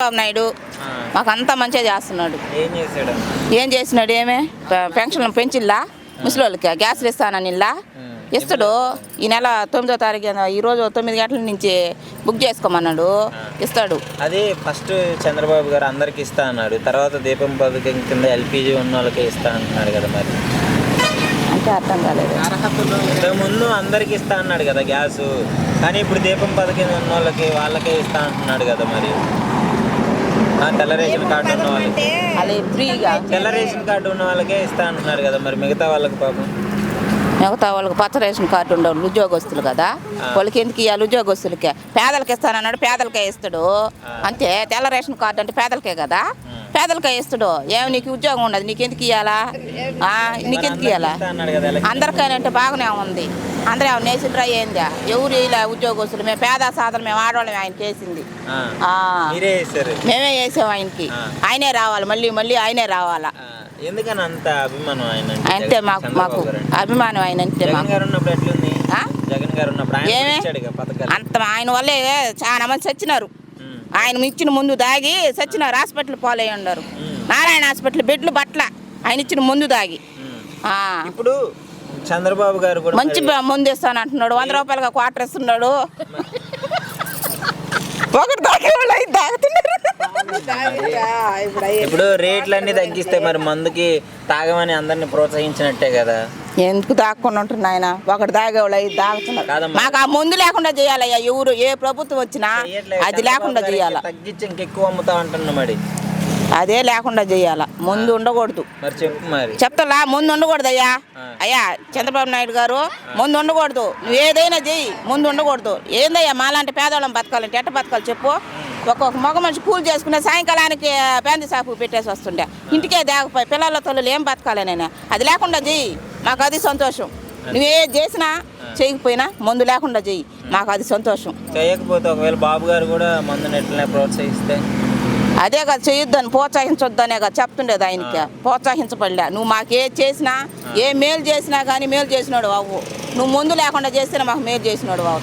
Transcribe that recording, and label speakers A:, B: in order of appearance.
A: చంద్రబాబు నాయుడు
B: ఆ,
A: మాకు అంతా మంచిగా చేస్తున్నాడు.
B: ఏం
A: చేసినాడు ఏమే? పె- పెన్షన్లు పెంచిల్లా? ముసలోళ్ళకి గ్యాస్లు ఇస్తానని ఇల్లా ఇస్తాడు ఈ నెల తొమ్మిదో తారీఖు ఈ రోజు తొమ్మిది గంటల నుంచి బుక్ చేసుకోమన్నాడు. ఇస్తాడు.
B: అది ఫస్ట్ చంద్రబాబు గారు అందరికి ఇస్తా అన్నాడు. తర్వాత దీపం పథకం కింద ఎల్పిజి ఉన్న వాళ్ళకి ఇస్తా అంటున్నాడు కదా మరి.
A: అంటే అర్థం కాలేదు.
B: ముందు అందరికి ఇస్తా అన్నాడు కదా గ్యాస్. కానీ ఇప్పుడు దీపం పథకం ఉన్న వాళ్ళకి వాళ్ళకే ఇస్తా అంటున్నాడు కదా మరి. తెల్ల రేషన్ కార్డు ఉన్న వాళ్ళకి.
A: అది ఫ్రీగా.
B: తెల్ల రేషన్ కార్డు ఉన్న వాళ్ళకే ఇస్తా అంటున్నారు కదా మరి మిగతా వాళ్ళకి పాపం.
A: మిగతా వాళ్ళకి పచ్చ రేషన్ కార్డు ఉండవు ఉద్యోగస్తులు కదా. వాళ్ళకి ఎందుకు ఇవ్వాలి ఉద్యోగస్తులకే? పేదలకి ఇస్తానన్నాడు పేదలకే ఇస్తాడు. అంతే తెల్ల రేషన్ కార్డు అంటే పేదలకే కదా? పేదలకే ఇస్తాడు. ఏమి నీకు ఉద్యోగం ఉండదు నీకెందుకు ఇవ్వాలా ఆ, నీకెందుకు ఇవ్వాలా. అందరికైనా బాగానే ఉంది. అందరూ నేసిన ట్రై అయిందా ఎవరు ఇలా ఉద్యోగస్తులు మేము పేద సాధన మేము ఆడవాళ్ళం ఆయనకి వేసింది మేమే వేసాం ఆయనకి. ఆయనే రావాలి మళ్ళీ మళ్ళీ ఆయనే రావాలా.
B: ఎందుకని అంత అభిమానం ఆయన?
A: అంతే మాకు మాకు. అభిమానం ఆయన అంతే మాకు?
B: జగన్ గారు
A: అంత ఆయన వల్లే చాలా మంది చచ్చినారు. ఆయన ఇచ్చిన ముందు దాగి చచ్చినారు హాస్పిటల్ పాలై ఉన్నారు. నారాయణ హాస్పిటల్ బెడ్లు బట్ల ఆయన ఇచ్చిన ముందు దాగి.
B: ఇప్పుడు చంద్రబాబు గారు కూడా
A: మంచి ముందు ఇస్తాను అంటున్నాడు. వంద రూపాయలుగా క్వార్టర్ ఇస్తున్నాడు ఒకటి దాగే వాళ్ళు ఐదు తాగుతున్నారు. ఇప్పుడు
B: ఇప్పుడు రేట్లన్నీ తగ్గిస్తే మరి మందుకి తాగమని అందరిని ప్రోత్సహించినట్టే కదా.
A: ఎందుకు దాక్కుండా ఉంటున్నా ఆయన ఒకటి తాగే వాళ్ళు ఐదు తాగుతున్నారు. మాకు ఆ ముందు లేకుండా చేయాలయ్యా ఎవరు? ఏ ప్రభుత్వం వచ్చినా. అది లేకుండా చేయాల?
B: తగ్గించి ఇంకెక్కువ అమ్ముతా అంటున్నా మరి.
A: అదే లేకుండా చేయాల. ముందు ఉండకూడదు. చెప్తాలా? ముందు ఉండకూడదు అయ్యా. అయ్యా చంద్రబాబు నాయుడు గారు ముందు ఉండకూడదు. నువ్వు ఏదైనా చెయ్యి ముందు ఉండకూడదు. ఏందయ్యా మాలాంటి పేదవాళ్ళం బతకాలంటే ఎట్ట బతకాలి చెప్పు? ఒక్కొక్క మగ మనిషి కూలి చేసుకునే సాయంకాలానికి పేంది సాపు పెట్టేసి వస్తుండే. ఇంటికే దేగపోయి పిల్లల తల్లులు ఏం బతకాలి నేను? అది లేకుండా చెయ్యి. మాకు అది సంతోషం. నువ్వే చేసినా చేయకపోయినా ముందు లేకుండా చెయ్యి. మాకు అది సంతోషం.
B: చేయకపోతే ఒకవేళ బాబు గారు కూడా మందుని ఎట్లనే ప్రోత్సహిస్తే
A: అదే కదా చేయొద్దని ప్రోత్సహించొద్దనే కదా చెప్తుండేది ఆయనకి. ప్రోత్సహించబడలే. నువ్వు మాకు ఏ చేసినా ఏ మేలు చేసినా కానీ మేలు చేసినాడు అవ్వు నువ్వు ముందు లేకుండా చేస్తేనే మాకు మేలు చేసినాడు అవ్వు